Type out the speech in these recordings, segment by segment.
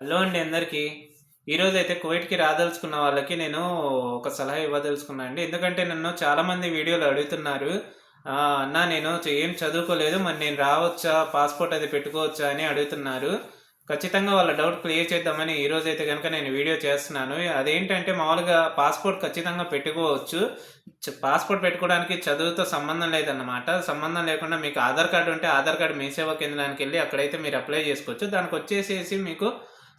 Hello అండి అందరికీ. ఈరోజు అయితే కువైట్కి రాదలుచుకున్న వాళ్ళకి నేను ఒక సలహా ఇవ్వదలుచుకున్నా అండి. ఎందుకంటే నన్ను చాలామంది వీడియోలు అడుగుతున్నారు. అన్న అన్నా నేను ఏం చదువుకోలేదు మరి నేను రావచ్చా? పాస్పోర్ట్ అది పెట్టుకోవచ్చా? అని అడుగుతున్నారు. ఖచ్చితంగా వాళ్ళ డౌట్ క్లియర్ చేద్దామని ఈరోజు అయితే కనుక నేను వీడియో చేస్తున్నాను. అదేంటంటే మామూలుగా పాస్పోర్ట్ ఖచ్చితంగా పెట్టుకోవచ్చు. పాస్పోర్ట్ పెట్టుకోవడానికి చదువుతో సంబంధం లేదన్నమాట. సంబంధం లేకుండా మీకు ఆధార్ కార్డు ఉంటే ఆధార్ కార్డు మీ సేవా కేంద్రానికి వెళ్ళి అక్కడైతే మీరు అప్లై చేసుకోవచ్చు. దానికి వచ్చేసేసి మీకు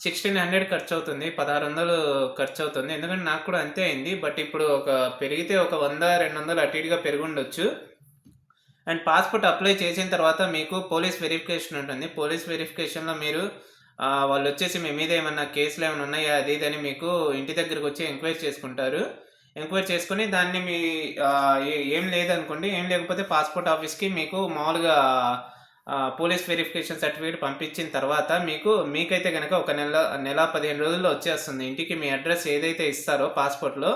సిక్స్టీన్ హండ్రెడ్ ఖర్చు అవుతుంది పదహారు వందలు ఖర్చు అవుతుంది ఎందుకంటే నాకు కూడా అంతే అయింది. బట్ ఇప్పుడు ఒక పెరిగితే ఒక వంద రెండు వందలు అటు ఇటుగా పెరిగి ఉండొచ్చు అండ్ పాస్పోర్ట్ అప్లై చేసిన తర్వాత మీకు పోలీస్ వెరిఫికేషన్ ఉంటుంది. పోలీస్ వెరిఫికేషన్లో మీరు వాళ్ళు వచ్చేసి మీ మీద ఏమన్నా కేసులు ఏమైనా ఉన్నాయా? అది ఇది అని మీకు ఇంటి దగ్గరకు వచ్చి ఎంక్వైరీ చేసుకుంటారు. ఎంక్వైరీ చేసుకుని దాన్ని మీ ఏ- ఏం లేదనుకోండి ఏం లేకపోతే పాస్పోర్ట్ ఆఫీస్కి మీకు మామూలుగా పోలీస్ వెరిఫికేషన్ సర్టిఫికేట్ పంపించిన తర్వాత మీకు మీకైతే కనుక ఒక నెల నెల పదిహేను రోజుల్లో వచ్చేస్తుంది. ఇంటికి మీ అడ్రస్ ఏదైతే ఇస్తారో పాస్పోర్ట్లో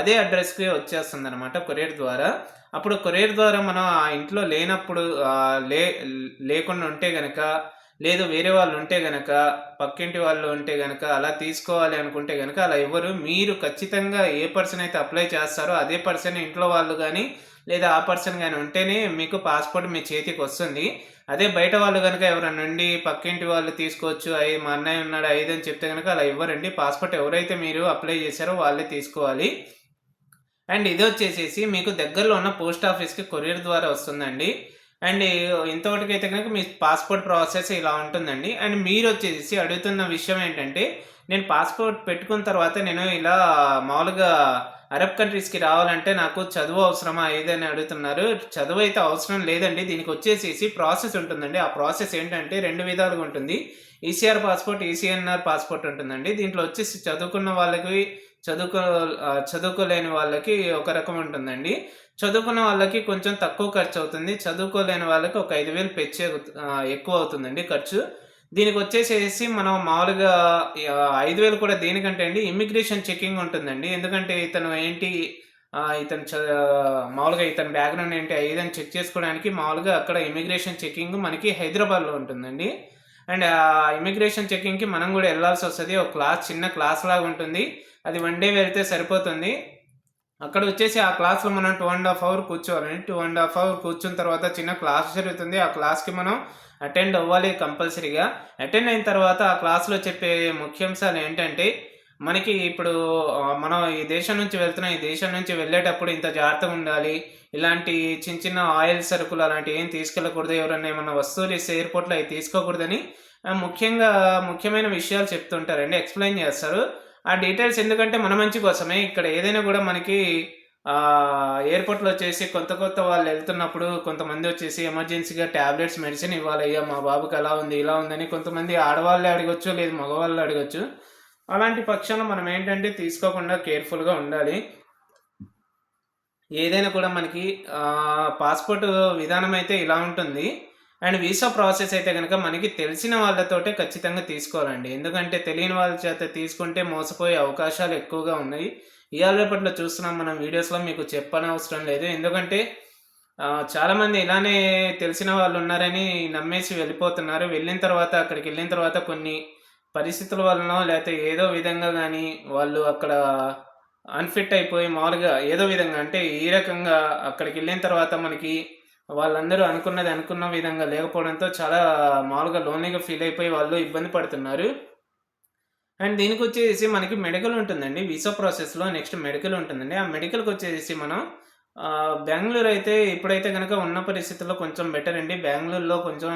అదే అడ్రస్కి వచ్చేస్తుంది అనమాట కొరియర్ ద్వారా. అప్పుడు కొరియర్ ద్వారా మనం ఆ ఇంట్లో లేనప్పుడు లే లేకుండా ఉంటే గనక లేదు వేరే వాళ్ళు ఉంటే గనక పక్కింటి వాళ్ళు ఉంటే గనక అలా తీసుకోవాలి అనుకుంటే గనక అలా ఇవ్వరు మీరు ఖచ్చితంగా ఏ పర్సన్ అయితే అప్లై చేస్తారో అదే పర్సన్ ఇంట్లో వాళ్ళు కానీ లేదా ఆ పర్సన్ కానీ ఉంటేనే మీకు పాస్పోర్ట్ మీ చేతికి వస్తుంది. అదే బయట వాళ్ళు కనుక ఎవరైనా నుండి పక్కింటి వాళ్ళు తీసుకోవచ్చు అయ్యి మా అన్నయ్య ఉన్నాడు ఐదు అని చెప్తే కనుక అలా ఇవ్వరండి. పాస్పోర్ట్ ఎవరైతే మీరు అప్లై చేశారో వాళ్ళే తీసుకోవాలి. అండ్ ఇది వచ్చేసేసి మీకు దగ్గరలో ఉన్న పోస్ట్ ఆఫీస్కి కొరియర్ ద్వారా వస్తుందండి. అండ్ ఇంతవరకైతే అయితే కనుక మీ పాస్పోర్ట్ ప్రాసెస్ ఇలా ఉంటుందండి. అండ్ మీరు వచ్చేసి అడుగుతున్న విషయం ఏంటంటే నేను పాస్పోర్ట్ పెట్టుకున్న తర్వాత నేను ఇలా మామూలుగా అరబ్ కంట్రీస్కి రావాలంటే నాకు చదువు అవసరమా ఏదని అడుగుతున్నారు. చదువు అయితే అవసరం లేదండి. దీనికి వచ్చేసేసి ప్రాసెస్ ఉంటుందండి. ఆ ప్రాసెస్ ఏంటంటే రెండు విధాలుగా ఉంటుంది. ఈసీఆర్ పాస్పోర్ట్ ఈసీఎన్ఆర్ పాస్పోర్ట్ ఉంటుందండి. దీంట్లో వచ్చేసి చదువుకున్న వాళ్ళకి చదువుకో చదువుకోలేని వాళ్ళకి ఒక రకం ఉంటుందండి. చదువుకున్న వాళ్ళకి కొంచెం తక్కువ ఖర్చు అవుతుంది. చదువుకోలేని వాళ్ళకి ఒక ఐదు వేలు పెచ్చే ఎక్కువ అవుతుందండి ఖర్చు. దీనికి వచ్చేసేసి మనం మామూలుగా ఐదు వేలు కూడా దేనికంటే అండి? ఇమిగ్రేషన్ చెకింగ్ ఉంటుందండి. ఎందుకంటే ఇతను ఏంటి ఇతను చ మామూలుగా ఇతని బ్యాక్గ్రౌండ్ ఏంటి ఏదని చెక్ చేసుకోవడానికి మామూలుగా అక్కడ ఇమిగ్రేషన్ చెకింగ్ మనకి హైదరాబాద్లో ఉంటుందండి. అండ్ ఆ ఇమిగ్రేషన్ చెకింగ్కి మనం కూడా వెళ్ళాల్సి వస్తుంది. ఒక క్లాస్ చిన్న క్లాస్ లాగా ఉంటుంది. అది వన్ డే వెళ్తే సరిపోతుంది. అక్కడ వచ్చేసి ఆ క్లాస్లో మనం టూ అండ్ హాఫ్ అవర్ కూర్చోవాలి. టూ అండ్ హాఫ్ అవర్ కూర్చున్న తర్వాత చిన్న క్లాస్ జరుగుతుంది. ఆ క్లాస్కి మనం అటెండ్ అవ్వాలి కంపల్సరీగా అటెండ్ అయిన తర్వాత ఆ క్లాస్లో చెప్పే ముఖ్యాంశాలు ఏంటంటే మనకి ఇప్పుడు మనం ఈ దేశం నుంచి వెళ్తున్నాం ఈ దేశం నుంచి వెళ్ళేటప్పుడు ఇంత జాగ్రత్తగా ఉండాలి. ఇలాంటి చిన్న చిన్న ఆయిల్ సరుకులు అలాంటివి ఏం తీసుకెళ్ళకూడదు. ఎవరైనా ఏమన్నా వస్తువులు ఇస్తే ఎయిర్పోర్ట్లో అవి తీసుకోకూడదని ముఖ్యంగా ముఖ్యమైన విషయాలు చెప్తుంటారండి. ఎక్స్ప్లెయిన్ చేస్తారు. ఆ డీటెయిల్స్ ఎందుకంటే మన మంచి కోసమే. ఇక్కడ ఏదైనా కూడా మనకి ఎయిర్పోర్ట్లో వచ్చేసి కొత్త కొత్త వాళ్ళు వెళ్తున్నప్పుడు కొంతమంది వచ్చేసి ఎమర్జెన్సీగా ట్యాబ్లెట్స్ మెడిసిన్ ఇవ్వాలి. అయ్యా మా బాబుకి అలా ఉంది ఇలా ఉందని కొంతమంది ఆడవాళ్ళే అడగచ్చు లేదు మగవాళ్ళు అడగచ్చు. అలాంటి పక్షంలో మనం ఏంటంటే తీసుకోకుండా కేర్ఫుల్గా ఉండాలి. ఏదైనా కూడా మనకి పాస్పోర్ట్ విధానం అయితే ఇలా ఉంటుంది. అండ్ వీసా ప్రాసెస్ అయితే కనుక మనకి తెలిసిన వాళ్ళతోటే ఖచ్చితంగా తీసుకోవాలండి. ఎందుకంటే తెలియని వాళ్ళ చేత తీసుకుంటే మోసపోయే అవకాశాలు ఎక్కువగా ఉన్నాయి. ఇవాళ రేపట్లో చూస్తున్నాం మనం వీడియోస్లో మీకు చెప్పనవసరం లేదు. ఎందుకంటే చాలామంది ఇలానే తెలిసిన వాళ్ళు ఉన్నారని నమ్మేసి వెళ్ళిపోతున్నారు. వెళ్ళిన తర్వాత అక్కడికి వెళ్ళిన తర్వాత కొన్ని పరిస్థితుల వలన లేకపోతే ఏదో విధంగా కానీ వాళ్ళు అక్కడ అన్ఫిట్ అయిపోయి మామూలుగా ఏదో విధంగా అంటే ఈ రకంగా అక్కడికి వెళ్ళిన తర్వాత మనకి వాళ్ళందరూ అనుకున్నది అనుకున్న విధంగా లేకపోవడంతో చాలా మామూలుగా లోన్లీగా ఫీల్ అయిపోయి వాళ్ళు ఇబ్బంది పడుతున్నారు. అండ్ దీనికి వచ్చేసి మనకి మెడికల్ ఉంటుందండి వీసా ప్రాసెస్లో నెక్స్ట్ మెడికల్ ఉంటుందండి. ఆ మెడికల్కి వచ్చేసి మనం బెంగళూరు అయితే ఇప్పుడైతే కనుక ఉన్న పరిస్థితుల్లో కొంచెం బెటర్ అండి. బెంగళూరులో కొంచెం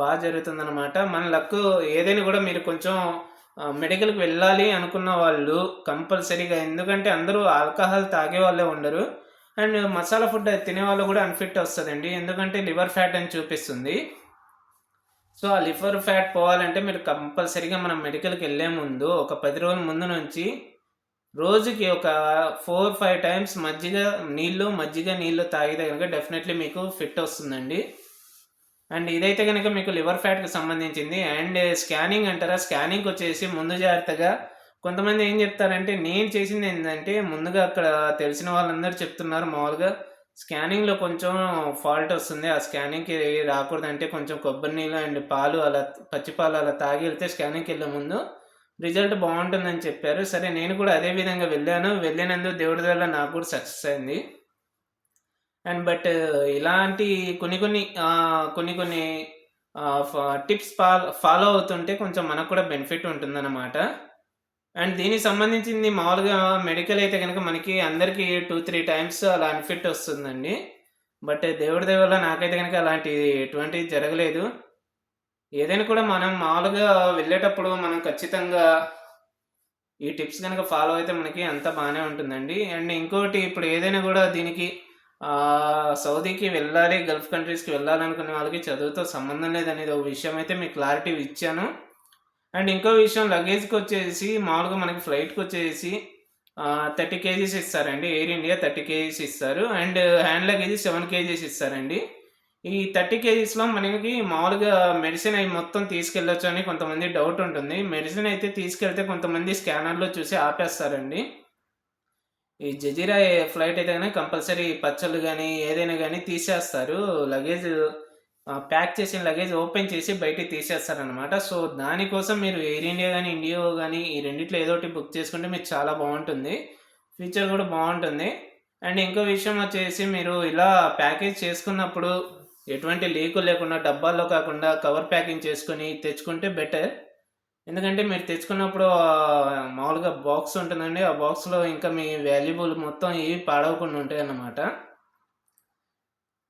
బాగా జరుగుతుందన్నమాట. మన లక్ ఏదైనా కూడా మీరు కొంచెం మెడికల్కి వెళ్ళాలి అనుకున్న వాళ్ళు కంపల్సరీగా. ఎందుకంటే అందరూ ఆల్కహాల్ తాగే వాళ్ళే ఉండరు. అండ్ మసాలా ఫుడ్ తినే వాళ్ళు కూడా అన్ఫిట్ వస్తుందండి. ఎందుకంటే లివర్ ఫ్యాట్ అని చూపిస్తుంది. సో ఆ లివర్ ఫ్యాట్ పోవాలంటే మీరు కంపల్సరీగా మనం మెడికల్కి వెళ్ళే ముందు ఒక పది రోజుల ముందు నుంచి రోజుకి ఒక ఫోర్ ఫైవ్ టైమ్స్ మజ్జిగ నీళ్ళు మజ్జిగ నీళ్ళు తాగితే కనుక డెఫినెట్లీ మీకు ఫిట్ వస్తుందండి. అండ్ ఇదైతే కనుక మీకు లివర్ ఫ్యాట్కి సంబంధించింది. అండ్ స్కానింగ్ అంటారా? స్కానింగ్ వచ్చేసి ముందు జాగ్రత్తగా కొంతమంది ఏం చెప్తారంటే నేను చేసింది ఏంటంటే ముందుగా అక్కడ తెలిసిన వాళ్ళందరూ చెప్తున్నారు మామూలుగా స్కానింగ్‌లో కొంచెం ఫాల్ట్ వస్తుంది. ఆ స్కానింగ్‌కి రాకూడదంటే కొంచెం కొబ్బరి నీళ్ళు అండ్ పాలు అలా పచ్చి పాలు అలా తాగి వెళ్తే స్కానింగ్కి వెళ్ళే ముందు రిజల్ట్ బాగుంటుందని చెప్పారు. సరే నేను కూడా అదే విధంగా వెళ్ళాను. వెళ్ళినందుకు దేవుడి వల్ల నాకు కూడా సక్సెస్ అయింది. అండ్ బట్ ఇలాంటి కొన్ని కొన్ని కొన్ని కొన్ని ఫ టిప్స్ ఫాలో ఫాలో అవుతుంటే కొంచెం మనకు కూడా బెనిఫిట్ ఉంటుందన్నమాట. అండ్ దీనికి సంబంధించింది మామూలుగా మెడికల్ అయితే కనుక మనకి అందరికీ టూ త్రీ టైమ్స్ అలా అన్‌ఫిట్ వస్తుందండి. బట్ దేవుడి దేవుళ్ళ నాకైతే కనుక అలాంటి ఎటువంటి జరగలేదు. ఏదైనా కూడా మనం మామూలుగా వెళ్ళేటప్పుడు మనం ఖచ్చితంగా ఈ టిప్స్ కనుక ఫాలో అయితే మనకి అంత బాగానే ఉంటుందండి. అండ్ ఇంకోటి ఇప్పుడు ఏదైనా కూడా దీనికి సౌదీకి వెళ్ళాలి, గల్ఫ్ కంట్రీస్‌కి వెళ్ళాలనుకునే వాళ్ళకి చదువుతో సంబంధం లేదనేది ఒక విషయం అయితే మీకు క్లారిటీ ఇచ్చాను. అండ్ ఇంకో విషయం లగేజ్కి వచ్చేసి మామూలుగా మనకి ఫ్లైట్కి వచ్చేసి థర్టీ కేజీస్ ఇస్తారండి. ఎయిర్ ఇండియా 30 కేజీస్ ఇస్తారు. And hand luggage seven KGs ఇస్తారండి. ఈ 30 కేజీస్‌లో మనకి మామూలుగా మెడిసిన్ అవి మొత్తం తీసుకెళ్ళొచ్చు అని కొంతమంది డౌట్ ఉంటుంది. మెడిసిన్ అయితే తీసుకెళ్తే కొంతమంది స్కానర్‌లో చూసి ఆపేస్తారండి. ఈ జజీరా ఫ్లైట్ అయితే కానీ కంపల్సరీ పచ్చళ్ళు కానీ ఏదైనా కానీ తీసేస్తారు. లగేజ్ ప్యాక్ చేసిన లగేజ్ ఓపెన్ చేసి బయటికి తీసేస్తారనమాట. సో, దానికోసం మీరు ఎయిర్ ఇండియా కానీ ఇండియో కానీ ఈ రెండిట్లో ఏదో ఒకటి బుక్ చేసుకుంటే మీకు చాలా బాగుంటుంది ఫ్యూచర్ కూడా బాగుంటుంది అండ్ ఇంకో విషయం వచ్చేసి మీరు ఇలా ప్యాకేజ్ చేసుకున్నప్పుడు ఎటువంటి లీకు లేకుండా డబ్బాల్లో కాకుండా కవర్ ప్యాకింగ్ చేసుకుని తెచ్చుకుంటే బెటర్. ఎందుకంటే మీరు తెచ్చుకున్నప్పుడు మామూలుగా బాక్స్ ఉంటుందండి. ఆ బాక్స్‌లో ఇంకా మీ వాల్యుబుల్ మొత్తం ఏవి పాడవకుండా ఉంటాయన్నమాట.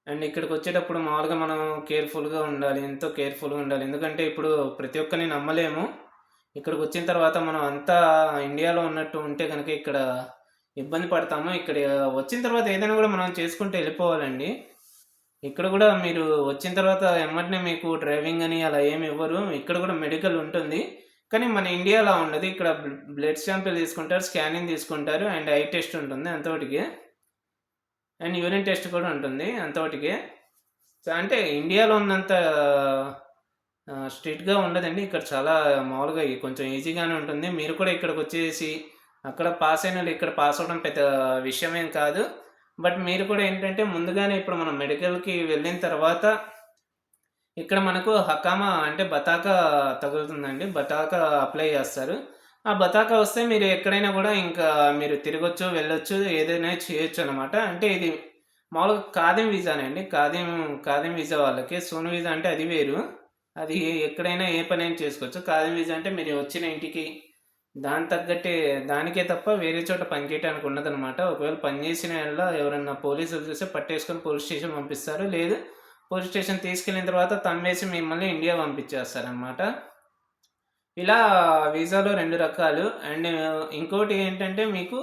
అండ్ ఇక్కడికి వచ్చేటప్పుడు మామూలుగా మనం కేర్‌ఫుల్‌గా ఉండాలి. ఎంతో కేర్‌ఫుల్‌గా ఉండాలి. ఎందుకంటే ఇప్పుడు ప్రతి ఒక్కరిని నమ్మలేము. ఇక్కడికి వచ్చిన తర్వాత మనం అంతా ఇండియాలో ఉన్నట్టు ఉంటే కనుక ఇక్కడ ఇబ్బంది పడతాము. ఇక్కడ వచ్చిన తర్వాత ఏదైనా కూడా మనం చేసుకుంటూ వెళ్ళిపోవాలండి ఇక్కడ కూడా మీరు వచ్చిన తర్వాత ఎమ్మటనే మీకు డ్రైవింగ్ అని అలా ఏమి ఇవ్వరు. ఇక్కడ కూడా మెడికల్ ఉంటుంది. కానీ మన ఇండియా అలా ఉండదు. ఇక్కడ బ్లడ్ శాంపిల్ తీసుకుంటారు, స్కానింగ్ తీసుకుంటారు అండ్ ఐ టెస్ట్ ఉంటుంది అంతటికి అండ్ యూరిన్ టెస్ట్ కూడా ఉంటుంది అంతోటికే. సో, అంటే ఇండియాలో ఉన్నంత స్ట్రిక్ట్‌గా ఉండదండి. ఇక్కడ చాలా మామూలుగా కొంచెం ఈజీగానే ఉంటుంది. మీరు కూడా ఇక్కడికొచ్చేసి అక్కడ పాస్ అయిన ఇక్కడ పాస్ అవ్వడం పెద్ద విషయమేం కాదు. బట్ మీరు కూడా ఏంటంటే ముందుగానే ఇప్పుడు మనం మెడికల్‌కి వెళ్ళిన తర్వాత ఇక్కడ మనకు హకామా అంటే బతాకా తగులుతుందండి. బతాకా అప్లై చేస్తారు. ఆ బతాకా వస్తే మీరు ఎక్కడైనా కూడా ఇంకా మీరు తిరగొచ్చు, వెళ్ళొచ్చు, ఏదైనా చేయొచ్చు అనమాట అంటే ఇది మామూలుగా కాదిం వీజానే అండి. కాదిం కాదిం వీజా వాళ్ళకి. సోన్ వీజా అంటే అది వేరు. అది ఎక్కడైనా ఏ పనైనా చేసుకోవచ్చు. కాదిం వీజా అంటే మీరు వచ్చిన ఇంటికి దానికి తగ్గట్టే దానికే తప్ప వేరే చోట పని చేయడానికి ఉండదనమాట. ఒకవేళ పని చేసిన యెడల ఎవరన్నా పోలీసులు చూస్తే పట్టేసుకొని పోలీస్ స్టేషన్ పంపిస్తారు. లేదు పోలీస్ స్టేషన్ తీసుకెళ్ళిన తర్వాత తమ్మేసి మిమ్మల్ని ఇండియా పంపించేస్తారనమాట. ఇలా వీసాలో రెండు రకాలు. అండ్ ఇంకోటి ఏంటంటే మీకు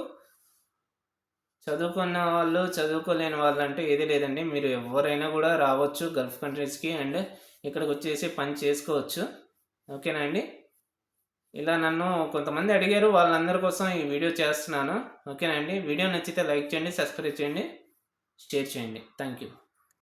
చదువుకున్న వాళ్ళు, చదువుకోలేని వాళ్ళు అంటే ఏది లేదండి. మీరు ఎవ్వరైనా కూడా రావచ్చు గల్ఫ్ కంట్రీస్‌కి అండ్ ఇక్కడికి వచ్చేసి పని చేసుకోవచ్చు. ఓకేనా అండి. ఇలా నన్ను కొంతమంది అడిగారు. వాళ్ళందరి కోసం ఈ వీడియో చేస్తున్నాను. ఓకేనా అండి. వీడియో నచ్చితే లైక్ చేయండి, సబ్స్క్రైబ్ చేయండి, షేర్ చేయండి. Thank you.